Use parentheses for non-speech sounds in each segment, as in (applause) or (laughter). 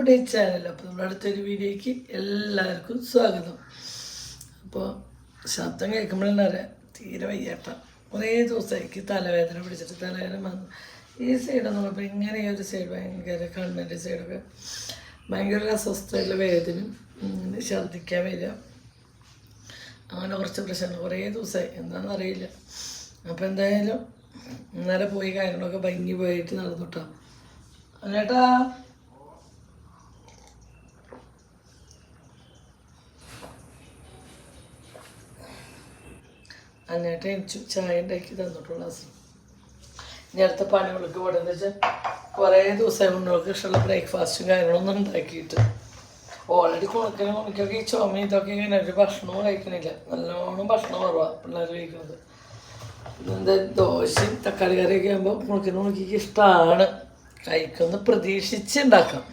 നമ്മുടെ ഈ ചാനൽ അപ്പോൾ നമ്മുടെ അടുത്തൊരു വീഡിയോയ്ക്ക് എല്ലാവർക്കും സ്വാഗതം. അപ്പോൾ ശബ്ദം കേൾക്കുമ്പോഴെന്ന് പറയാം തീരെ വയ്യാട്ട കുറേ ദിവസമായിരിക്കും തലവേദന പിടിച്ചിട്ട് തലവേദന വന്നു. ഈ സൈഡ് നോക്കുമ്പോൾ ഇങ്ങനെ ഒരു സൈഡ് ഭയങ്കര കണ്ണിന്റെ സൈഡൊക്കെ ഭയങ്കര അസ്വസ്ഥയുള്ള വേദന ഉം, ഛർദ്ദിക്കാൻ വരിക. അങ്ങനെ കുറച്ച് പ്രശ്നങ്ങൾ കുറേ ദിവസമായി. എന്താണെന്ന് അറിയില്ല. അപ്പോൾ എന്തായാലും ഇന്നലെ പോയി കാര്യങ്ങളൊക്കെ ഭംഗി പോയിട്ട് നടന്നുട്ടോ ചേട്ടാ അന്നേട്ട എനിക്ക് ചായ ഉണ്ടാക്കി തന്നിട്ടുള്ള നേരത്തെ അടുത്ത പണികൾക്ക് ഇവിടെ വെച്ചാൽ കുറേ ദിവസമായി മുന്നോട്ട് ഇഷ്ടമുള്ള ബ്രേക്ക്ഫാസ്റ്റും കാര്യങ്ങളൊന്നും ഉണ്ടാക്കിയിട്ട്. ഓൾറെഡി കുണക്കിന് കുണിക്കൊക്കെ ഈ ചുമ ഇതൊക്കെ ഇങ്ങനെ ഒരു ഭക്ഷണവും കഴിക്കണില്ല. നല്ലോണം ഭക്ഷണം കുറവാണ് പിള്ളേർ കഴിക്കുന്നത്. എന്താ ദോശയും തക്കാളി കറിയൊക്കെ ആകുമ്പോൾ കുണക്കിന് കുണിക്കൊക്കെ ഇഷ്ടമാണ് കഴിക്കുന്ന പ്രതീക്ഷിച്ച് ഉണ്ടാക്കാം.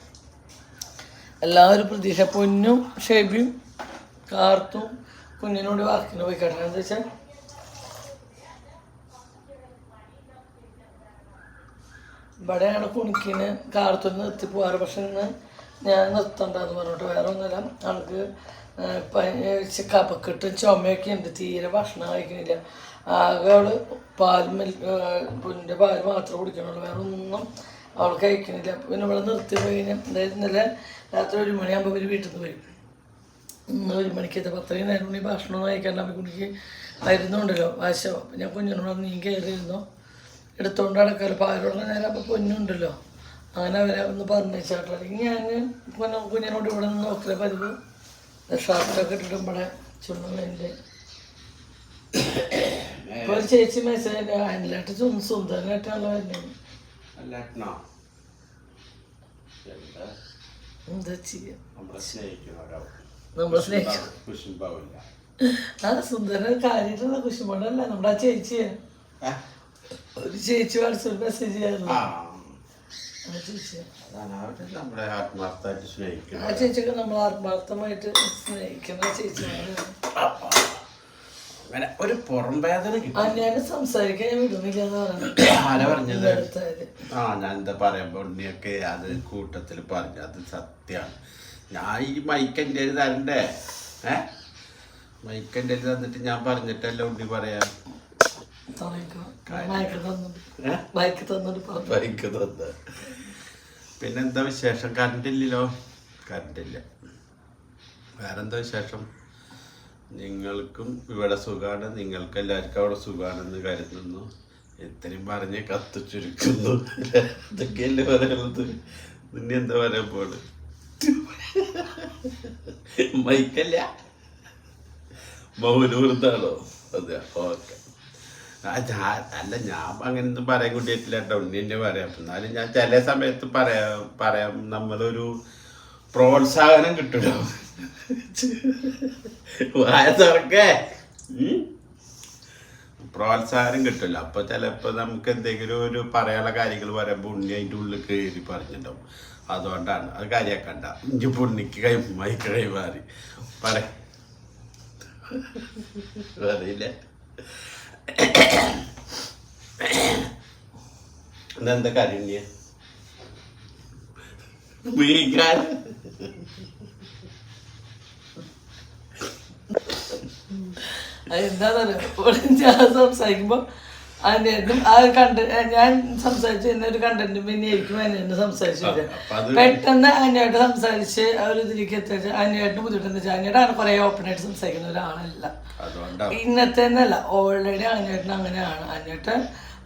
എല്ലാവരും പ്രതീക്ഷ പൊന്നും ഷെബിയും കാർത്തും കുഞ്ഞിനോട് വാക്കിന് പോയി കിടക്കണം എന്താ വെച്ചാൽ ഇവിടെയാണ് കുണിക്കിന് കാർത്തുനിന്ന് നിർത്തി പോകാറ് പക്ഷെ ഇന്ന് ഞാൻ നിർത്തണ്ടെന്ന് പറഞ്ഞിട്ട് വേറെ ഒന്നുമില്ല ആൾക്ക് പനി കപക്കെട്ടും ചുമയൊക്കെ ഉണ്ട്. തീരെ ഭക്ഷണം കഴിക്കണില്ല. ആകെ അവൾ പാൽ പുല്ലിന്റെ പാൽ മാത്രം കുടിക്കണുള്ളൂ. വേറെ ഒന്നും അവൾ കഴിക്കണില്ല പിന്നെ ഇവിടെ നിർത്തി പോയി കഴിഞ്ഞാൽ അതായത് ഇന്നലെ രാത്രി ഒരു മണിയാകുമ്പോൾ ഒരു വീട്ടിൽ നിന്ന് പോയി. ഇന്ന് ഒരു മണിക്ക് എത്തുമ്പോൾ അത്രയും നേരം മണി ഭക്ഷണം കഴിക്കാൻ അപ്പം കുണിക്ക് ആയിരുന്നുണ്ടല്ലോ വാശോ ഞാൻ കുഞ്ഞിനോട് നീ കയറിയിരുന്നോ എടുത്തോണ്ട് നടക്കാറ് പാലുള്ള നേരം അപ്പോൾ പൊന്നുണ്ടല്ലോ. അങ്ങനെ അവരെ ഒന്ന് പറഞ്ഞേച്ചാട്ടോ അല്ലെങ്കിൽ ഞാൻ കുഞ്ഞ കുഞ്ഞിനോട് ഇവിടെ നിന്ന് നോക്കില്ല പതിവ് ഷർട്ടൊക്കെ ഇട്ടിട്ട് ഇവിടെ ഇപ്പോൾ ഒരു ചേച്ചി മെസ്സേജ് അതിലായിട്ട് സുന്ദരനായിട്ടാണല്ലോ വരുന്നത് എന്താ? ചെയ്യുക നമ്മളെ സ്നേഹിക്കും. ആ സുന്ദര കാര്യമായിട്ടുള്ള കുശുമ്പോടല്ല. നമ്മുടെ ആ ചേച്ചിയെ. ഒരു ചേച്ചി വാട്സപ്പ് മെസ്സേജ് ചെയ്യാറുണ്ട് ആ. ആ ചേച്ചി അതാണ് അവർ നമ്മളെ ആത്മാർത്ഥമായിട്ട് ആ സ്നേഹിക്കുന്നത് ചേച്ചിയൊക്കെ നമ്മൾ ആത്മാർത്ഥമായിട്ട് സ്നേഹിക്കുന്ന ചേച്ചിയാണ്. അങ്ങനെ ഒരു പുറം വേദന കിട്ടും. അന്യാനെ സംസാരിക്കാൻ ഞാൻ വിടുന്നില്ല എന്ന് പറയുന്നത്. ആരാ പറഞ്ഞത്? അടുത്തായത് ആ ഞാൻ എന്താ പറയുമ്പോ ഉണ്ണിയൊക്കെ അത് കൂട്ടത്തിൽ പറഞ്ഞു. അത് സത്യമാണ് ഞാൻ ഈ മൈക്ക് എന്റെ കയ്യിൽ തരണ്ടേ? ഏ? മൈക്ക് എന്റെ കയ്യിൽ തന്നിട്ട് ഞാൻ പറഞ്ഞിട്ടല്ല ഉണ്ണി പറയാ? മൈക്ക് തന്ന. പിന്നെന്താ വിശേഷം? കറണ്ട് ഇല്ലല്ലോ. കറണ്ട് ഇല്ല. വേറെന്താ വിശേഷം? നിങ്ങൾക്കും ഇവിടെ സുഖമാണ് നിങ്ങൾക്ക് എല്ലാവർക്കും അവിടെ സുഖമാണെന്ന് കരുതുന്നു. ഇത്രയും പറഞ്ഞ് കത്ത് ചുരുക്കുന്നു ഇതൊക്കെയല്ലേ പറയുന്നത്? നിന്നെ എന്താ പറയാൻ പോണ്? മൈക്കല്ല. മൗനൂർന്നാണോ? അതെ ഓക്കെ. അല്ല ഞാൻ അങ്ങനെയൊന്നും പറയാൻ കൂട്ടിയിട്ടില്ല കേട്ടോ ഉണ്ണി തന്നെ പറയാം. എന്നാലും ഞാൻ ചില സമയത്ത് പറയാ പറയാം. നമ്മളൊരു പ്രോത്സാഹനം കിട്ടുമല്ലോ വായ? പ്രോത്സാഹനം കിട്ടില്ല അപ്പൊ ചിലപ്പോ നമുക്ക് എന്തെങ്കിലും ഒരു പറയാനുള്ള കാര്യങ്ങൾ പറയുമ്പോ ഉണ്ണി അതിന്റെ ഉള്ളിൽ കയറി പറഞ്ഞിട്ടുണ്ടാവും. അതുകൊണ്ടാണ്. അത് കാര്യാക്കണ്ട. ഇഞ്ചി പുണ്ണിക്ക് കൈ മൈക്ക് കൈമാറി പറ. കാര്യം ഉണ്ണിയെ വീക്കാൻ എന്താണെന്നറിയോ ഞാൻ സംസാരിക്കുമ്പോൾ അതിനും ആ കണ്ട ഞാൻ സംസാരിച്ച് തന്നെ ഒരു കണ്ടന്റും പിന്നെ ആയിരിക്കും അതിനെ സംസാരിച്ചില്ല. അത് പെട്ടെന്ന് അന്യായിട്ട് സംസാരിച്ച് ഒരു ഇതിലേക്ക് എത്തിച്ച് അന്യായിട്ട് ബുദ്ധിമുട്ടെന്ന് വെച്ചാൽ അനിയോട്ടാണ് കുറെ ഓപ്പൺ ആയിട്ട് സംസാരിക്കുന്ന ഒരാളല്ല. ഇന്നത്തെ എന്നല്ല ഓൾറെഡി അന്വേട്ടൻ അങ്ങനെയാണ്. അന്വേട്ട്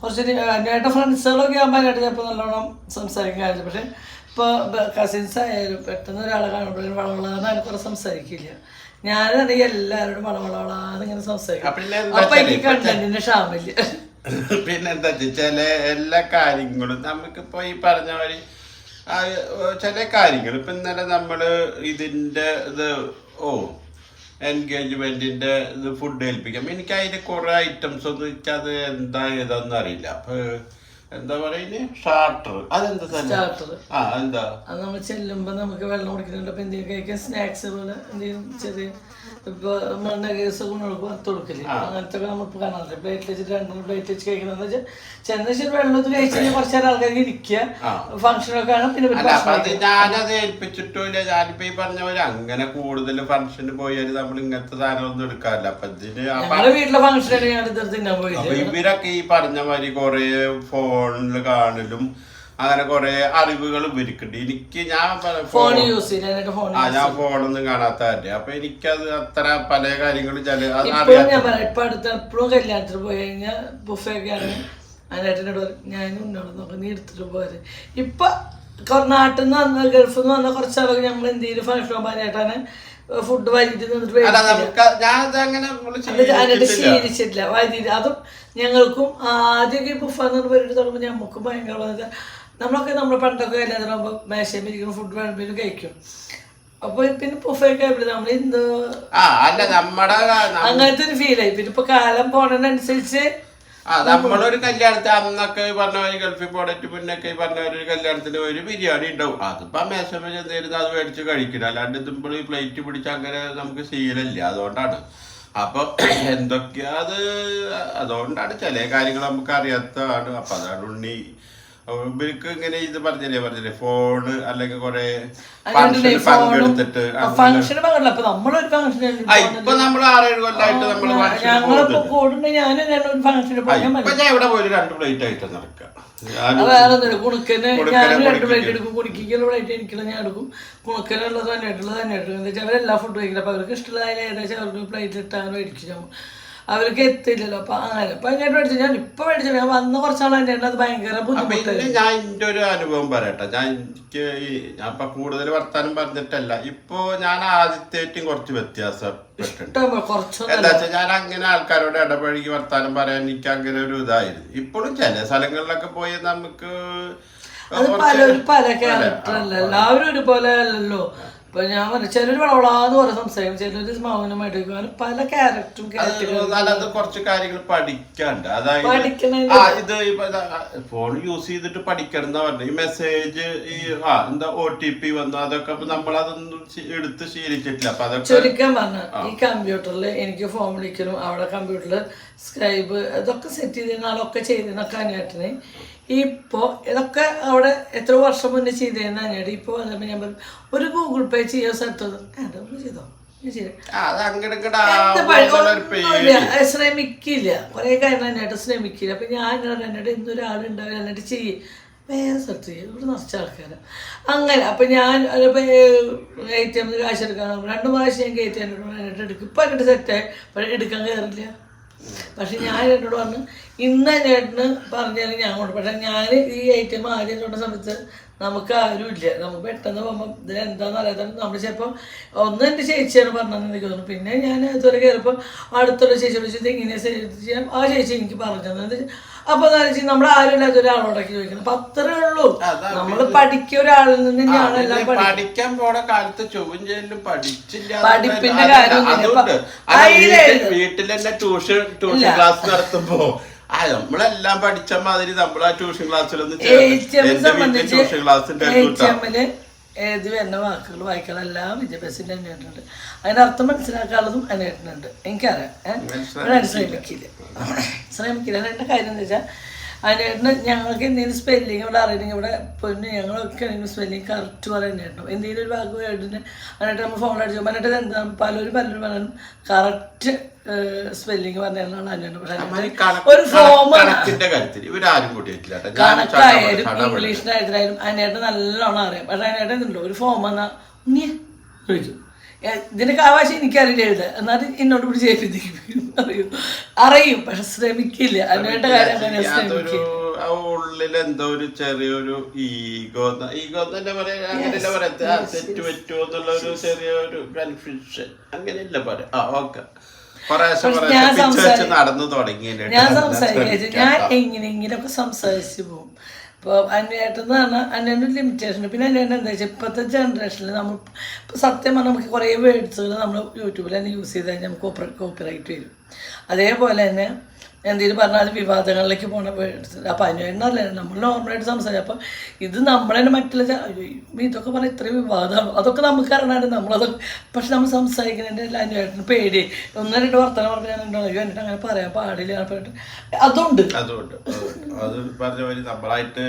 കുറച്ച് അന്വേട്ട ഫ്രണ്ട്സുകളൊക്കെ ആകുമ്പോൾ അന്വേട്ട് ചിലപ്പോൾ നല്ലോണം സംസാരിക്കാൻ കാര്യം പക്ഷെ ഇപ്പോൾ കസിൻസ് ആയാലും പെട്ടെന്ന് ഒരാളെ കാണുമ്പോഴേക്കും വളവളാന്ന് കുറെ സംസാരിക്കില്ല. ഞാനാണെങ്കിൽ എല്ലാവരോടും വളവളവളാന്ന് ഇങ്ങനെ സംസാരിക്കും. അപ്പൊ എനിക്ക് കണ്ടന്റിന്റെ ക്ഷാമില്ല (laughs) പിന്നെ എന്താ ചില എല്ലാ കാര്യങ്ങളും നമുക്കിപ്പോ ഈ പറഞ്ഞ മാതിരി ചില കാര്യങ്ങൾ ഇപ്പൊ ഇന്നലെ നമ്മൾ ഇതിന്റെ ഇത് ഓ എൻഗേജ്മെന്റിന്റെ ഇത് ഫുഡ് ഏൽപ്പിക്കാം. എനിക്ക് അതിന്റെ കുറെ ഐറ്റംസ് ഒന്നും വെച്ചാൽ അത് എന്താ ഏതാണെന്ന് അറിയില്ല അപ്പൊ എന്താ പറയുന്നത് ഷാർട്ടർ അതെന്താ സ്റ്റാർട്ടർ ആ എന്താ അത് നമ്മൾ ചെല്ലുമ്പോൾ നമുക്ക് വെള്ളം കുടിക്കുന്നുണ്ട്. അപ്പോൾ എന്തെങ്കിലും കഴിക്കാൻ സ്നാക്സ് പോലെ എന്തെങ്കിലും ചെറിയ ഇപ്പോൾ മണ്ണ കേസ് കൊണ്ടുപോയി വറുത്ത് കൊടുക്കില്ലേ? അങ്ങനത്തെ ഒക്കെ നമുക്ക് കാണാറില്ല പ്ലേറ്റ് വെച്ചിട്ട് രണ്ടെണ്ണം പ്ലേറ്റ് വെച്ച് കഴിക്കണമെന്ന് വെച്ചാൽ ചെന്ന് വെച്ചാൽ വെള്ളത്തിൽ കഴിച്ച് കഴിഞ്ഞാൽ കുറച്ച് നേരം ആൾക്കാർക്ക് ഇരിക്കുക. ഫംഗ്ഷനൊക്കെ ആണ് പിന്നെ അപ്പൊ ഞാനിപ്പോ ഈ പറഞ്ഞ പോലെ അങ്ങനെ കൂടുതൽ ഫംഗ്ഷന് പോയാൽ നമ്മൾ ഇങ്ങനത്തെ സാധനമൊന്നും എടുക്കാറില്ല. അപ്പൊ ഇതിന് അപ്പൊ വീട്ടിലെ ഫംഗ്ഷനൊക്കെ ഞാൻ ഇത് തിന്നാൻ പോയില്ല അപ്പൊ ഇവരൊക്കെ ഈ പറഞ്ഞ മാതിരി കൊറേ ഫോണിൽ കാണലും അങ്ങനെ കൊറേ അറിവുകൾ ഇവർക്കുണ്ട് എനിക്ക് ഞാൻ ഫോൺ യൂസ് ആ ഞാൻ ഫോണൊന്നും കാണാത്തതല്ലേ അപ്പൊ എനിക്കത് അത്ര പല കാര്യങ്ങളും ചില ഇപ്പൊ അടുത്ത എപ്പോഴും കല്യാണത്തിന് പോയി കഴിഞ്ഞാൽ അതിനായിട്ടിനോട് പറയും ഞാൻ ഉന്നോട് നോക്കി നീ എടുത്തിട്ട് പോരെ. ഇപ്പൊ നാട്ടിൽ നിന്ന് വന്ന ഗൾഫിൽ നിന്ന് വന്ന കുറച്ചാളൊക്കെ ഞങ്ങൾ എന്തെങ്കിലും ഫംഗ്ഷൻ പോകാനായിട്ടാണ് ഫുഡ് നിന്നിട്ട് ശീലിച്ചിട്ടില്ല. വൈദ്യുതി അതും ഞങ്ങൾക്കും ആദ്യമൊക്കെ ബുഫ എന്ന് പരിപാടി തുടങ്ങുമ്പോൾ ഞമ്മക്കും ഭയങ്കര. നമ്മളൊക്കെ നമ്മൾ പണ്ടൊക്കെ കല്യാണത്തിനാകുമ്പോൾ മേശയിൽ ഇരിക്കുന്ന ഫുഡ് വേണമെങ്കിലും കഴിക്കും അപ്പൊ പിന്നെ പുഫയൊക്കെ നമ്മൾ ഇന്ന് അങ്ങനത്തെ ഒരു ഫീലായി പിന്നെ ഇപ്പൊ കാലം പോണതിനനുസരിച്ച് നമ്മളൊരു കല്യാണത്തിന് അന്നൊക്കെ പറഞ്ഞ പോലെ ഗൾഫിൽ പോണിട്ട് മുന്നൊക്കെ ഈ പറഞ്ഞ ഒരു കല്യാണത്തിന് ഒരു ബിരിയാണി ഉണ്ടാവും. അതിപ്പോ മേശമ ചെന്നിരുന്ന് അത് മേടിച്ച് കഴിക്കണം അല്ലാണ്ട് ഇതുമ്പോൾ ഈ പ്ലേറ്റ് പിടിച്ച് അങ്ങനെ നമുക്ക് ശീലമില്ല. അതുകൊണ്ടാണ്. അപ്പൊ എന്തൊക്കെയാ അത്? അതുകൊണ്ടാണ് ചില കാര്യങ്ങൾ നമുക്ക് അറിയാത്തതാണ് അപ്പൊ അതാണ് ഉണ്ണി ഇവർക്ക് ഇങ്ങനെ ഇത് പറഞ്ഞില്ലേ പറഞ്ഞില്ലേ ഫോണ് അല്ലെങ്കിൽ കൊറേ ഫംഗ്ഷന് പങ്കെടുത്തിട്ട് അങ്ങനെ- ഫംഗ്ഷന് പങ്കെടുക്കില്ല അപ്പൊ നമ്മളൊരു ഫംഗ്ഷന് ആ ഇപ്പൊ നമ്മൾ ആറേഴ് കൊല്ലായിട്ട് നമ്മൾ ഫംഗ്ഷന് ഞങ്ങളിപ്പോ പോകുന്നുണ്ട്. ഞാൻ ഫംഗ്ഷന് ഞാൻ എവിടെ പോയി രണ്ട് പ്ലേറ്റ് ആയിട്ട് നടക്കുക. വേറെ കുണുക്കന് ഞാൻ രണ്ട് പ്ലേറ്റ് എടുക്കും കുണുക്കിക്കുള്ള പ്ലേറ്റ് എനിക്കുള്ള ഞാൻ എടുക്കും. കുണുക്കനുള്ളത് തന്നെ ആയിട്ടുള്ളത് തന്നെ എടുക്കും എന്താ വെച്ചാൽ അവരെല്ലാ ഫുഡ് കഴിക്കില്ല. അപ്പൊ അവർക്ക് അവർക്ക് പ്ലേറ്റ് ഇട്ടാൻ മേടിക്കും ഞാൻ അവർക്ക് എത്തില്ലല്ലോ അപ്പൊ അങ്ങനെ. അപ്പൊ ഞാൻ മേടിച്ചു ഞാൻ ഇപ്പൊ മേടിച്ചു ഞാൻ വന്ന കുറച്ചാൾ എന്നെ അത് ഭയങ്കര ബുദ്ധിമുട്ട്. ഞാൻ എന്റെ ഒരു അനുഭവം പറയട്ടെ. ഞാൻ എനിക്ക് ഞാൻ ഇപ്പൊ കൂടുതൽ വർത്താനം പറഞ്ഞിട്ടല്ല. ഇപ്പൊ ഞാൻ ആദ്യത്തേറ്റും കുറച്ച് വ്യത്യാസപ്പെട്ടിട്ടുണ്ട്. എന്താ വെച്ചാൽ ഞാൻ അങ്ങനെ ആൾക്കാരോട് ഇടപഴകി വർത്താനം പറയാൻ എനിക്ക് അങ്ങനെ ഒരു ഇതായിരുന്നു. ഇപ്പോഴും ചില സ്ഥലങ്ങളിലൊക്കെ പോയി നമുക്ക് അത് പലരും പല ക്യാരക്ടർ അല്ല? എല്ലാവരും ഒരുപോലെ അല്ലല്ലോ. ഇപ്പൊ ഞാൻ പറഞ്ഞു ചിലര് വളവളാന്ന് പറഞ്ഞ സംസാരിക്കും. ചിലര് മൗനമായിട്ട്. അങ്ങനെ പല ക്യാരക്ടറും അല്ലാതെ കുറച്ച് കാര്യങ്ങൾ പഠിക്കാണ്ട്. അതായത് ആ ഇത് ഫോൺ യൂസ് ചെയ്തിട്ട് പഠിക്കണം എന്നാ പറഞ്ഞത്. ഈ മെസ്സേജ് ഈ ആ എന്താ ഒ ടി പി വന്നു. അതൊക്കെ നമ്മൾ അതൊന്നും ശീ- എടുത്ത് ശീലിച്ചിട്ടില്ല. അപ്പൊ അതൊക്കെ ചുരുക്കാൻ പറഞ്ഞു ഈ കമ്പ്യൂട്ടറിൽ എനിക്ക് ഫോൺ വിളിക്കലും അവിടെ കമ്പ്യൂട്ടറിൽ സ്ക്രൈബ് അതൊക്കെ സെറ്റ് ചെയ്തിരുന്ന ആളൊക്കെ ചെയ്തിരുന്നൊക്കെ അനിയേട്ടന് ഇപ്പോൾ ഇതൊക്കെ അവിടെ എത്ര വർഷം മുന്നേ ചെയ്തതെന്ന് അനിയേട്ട് ഇപ്പോൾ വന്നപ്പോൾ ഞാൻ പറഞ്ഞു ഒരു ഗൂഗിൾ പേ ചെയ്യാൻ സ്ഥലത്ത് അതൊന്നും ചെയ്തോ. ശ്രമിക്കില്ല. കുറെ കാര്യം എന്നായിട്ട് ശ്രമിക്കില്ല. അപ്പൊ ഞാൻ ഇങ്ങനെ എന്നോട് എന്തൊരാളുണ്ടാവില്ല എന്നിട്ട് ചെയ്യും. വേറെ സ്ഥലത്ത് ചെയ്യും ഇവിടെ നിറച്ച ആൾക്കാരാണ് അങ്ങനെ അപ്പൊ ഞാൻ എ ടി എമ്മിൽ കാശ് എടുക്കാൻ രണ്ട് പ്രാവശ്യം ഞാൻ കയറ്റി എന്നോട് എന്നിട്ട് എടുക്കും. ഇപ്പൊ എന്നിട്ട് സെറ്റായി പക്ഷെ എടുക്കാൻ കയറില്ല പക്ഷെ ഞാൻ എന്നോട് പറഞ്ഞു ഇന്ന് ചേട്ടന് പറഞ്ഞാൽ ഞാൻ കൊണ്ട് പക്ഷെ ഞാൻ ഈ ഐറ്റം ആദ്യം കൊണ്ട സമയത്ത് നമുക്ക് ആരും ഇല്ല. നമുക്ക് പെട്ടെന്ന് പോകുമ്പോൾ ഇതിൽ എന്താണെന്ന് അറിയാതെ നമ്മൾ ചിലപ്പോൾ ഒന്ന് എന്റെ ചേച്ചിയാണ് പറഞ്ഞതെന്ന് എനിക്ക് തോന്നുന്നു. പിന്നെ ഞാൻ ഇതുവരെ കയറിയപ്പോൾ അടുത്തുള്ള ചേച്ചി വിളിച്ചത് ഇങ്ങനെ ചെയ്യാം. ആ ചേച്ചി എനിക്ക് പറഞ്ഞത് അപ്പോൾ എന്താ വെച്ചാൽ നമ്മൾ ആരും ഇല്ലാത്ത ഒരാളോടൊക്കെ ചോദിക്കണം. അപ്പം അത്രേ ഉള്ളൂ നമ്മൾ പഠിക്കിയ ഒരാളിൽ നിന്ന് ഞാനെല്ലാം പഠിക്കാൻ പോണ കാലത്ത് ചൊവ്വും ചെയ്യലും പഠിച്ചില്ല പഠിപ്പിന്റെ കാര്യം വീട്ടിൽ വീട്ടിൽ തന്നെ ട്യൂഷൻ ട്യൂഷൻ ക്ലാസ് നടത്തുമ്പോ ആ നമ്മളെല്ലാം പഠിച്ച മാതിരി നമ്മൾ ആ ട്യൂഷൻ ക്ലാസ്സിലൊന്നും ട്യൂഷൻ ക്ലാസ്സിന്റെ ഏത് വരുന്ന വാക്കുകൾ വായിക്കാനെല്ലാം വിദ്യാഭ്യാസത്തിന്റെ തന്നെ അതിന്റെ അതിനർത്ഥം മനസ്സിലാക്കാനുള്ളതും അന്വേഷണമുണ്ട് എനിക്കറിയാം. ഏഹ് ശ്രമിക്കില്ല. ശ്രമിക്കില്ല അതിന്റെ കാര്യം എന്താ വെച്ചാൽ അതിനേട്ടന് ഞങ്ങൾക്ക് എന്തെങ്കിലും സ്പെല്ലിങ് ഇവിടെ അറിയണമെങ്കിൽ ഇവിടെ പൊന്നു ഞങ്ങളൊക്കെ ആണെങ്കിലും സ്പെല്ലിങ് കറക്റ്റ് പറയാനായിട്ടും എന്തെങ്കിലും ഒരു വാക്ക് കേട്ടിട്ട് അതിനായിട്ട് നമ്മൾ ഫോൺ അടിച്ചു അതിനായിട്ട് എന്താ പലരും പലരും പറയുന്നത് കറക്റ്റ് സ്പെല്ലിങ് പറഞ്ഞാലാണ് അതിനേട്ടൻ പക്ഷേ ഒരു ഫോം കണക്കായാലും. ഇംഗ്ലീഷിനായാലും അതിനായിട്ട് നല്ലോണം അറിയാം. പക്ഷെ അതിനായിട്ട് എന്തുണ്ടോ? ഒരു ഫോം എന്നാ ഉണ്ണിയെ ഇതിന്റെ കാവാശം എനിക്കറിയില്ല എഴുത എന്നാലും എന്നോട് പിടിച്ച് എഴുതിക്കും അറിയും. അറിയും പക്ഷെ ശ്രമിക്കില്ല. അതിനുവേണ്ട കാര്യം അതൊരു ശ്രമിക്കില്ല. ഉള്ളിൽ എന്തോ ഒരു ചെറിയൊരു ഈഗോ ഈഗോ തന്നെ പറയാ? അങ്ങനെയല്ല പറയാം. ആ, തെറ്റ് പറ്റുമോ എന്നുള്ള ഒരു ചെറിയൊരു കൺഫ്യൂഷൻ അങ്ങനെയല്ല പറയാ. ആ ഓക്കെ. ഞാൻ തുടങ്ങി ഞാൻ ഞാൻ സംസാരിച്ച് പോകും. ഇപ്പോൾ അന്വേട്ടന്ന് പറഞ്ഞാൽ അന്വേഷണ ലിമിറ്റേഷൻ പിന്നെ അന്വേഷണം എന്താ വെച്ചാൽ ഇപ്പോഴത്തെ ജനറേഷനിൽ നമ്മൾ ഇപ്പോൾ സത്യം പറഞ്ഞാൽ നമുക്ക് കുറേ വേർഡ്സുകൾ നമ്മൾ യൂട്യൂബിൽ തന്നെ യൂസ് ചെയ്ത് കഴിഞ്ഞാൽ നമുക്ക് കോപ്പറേറ്റ് കോപ്പിറൈറ്റ് വരും. അതേപോലെ തന്നെ എന്തെങ്കിലും പറഞ്ഞാൽ വിവാദങ്ങളിലേക്ക് പോണ അപ്പം അതിനല്ല നമ്മൾ നോർമലായിട്ട് സംസാരിക്കും. അപ്പം ഇത് നമ്മളെ മറ്റുള്ള ഇതൊക്കെ പറഞ്ഞാൽ ഇത്രയും വിവാദമാണ് അതൊക്കെ നമുക്ക് അറിയണാണ് നമ്മളതൊക്കെ പക്ഷെ നമ്മൾ സംസാരിക്കുന്നതിന്റെ എല്ലാ അനുവേട്ടന് പേടി. ഒന്ന് രണ്ട് വർത്തമാനം പറഞ്ഞാൽ ഉണ്ടോ അയ്യോ എന്നിട്ട് അങ്ങനെ പറയാൻ പാടില്ല പറഞ്ഞിട്ട്. അതുണ്ട്. അതുകൊണ്ട് അത് പറഞ്ഞ പോലെ നമ്മളായിട്ട്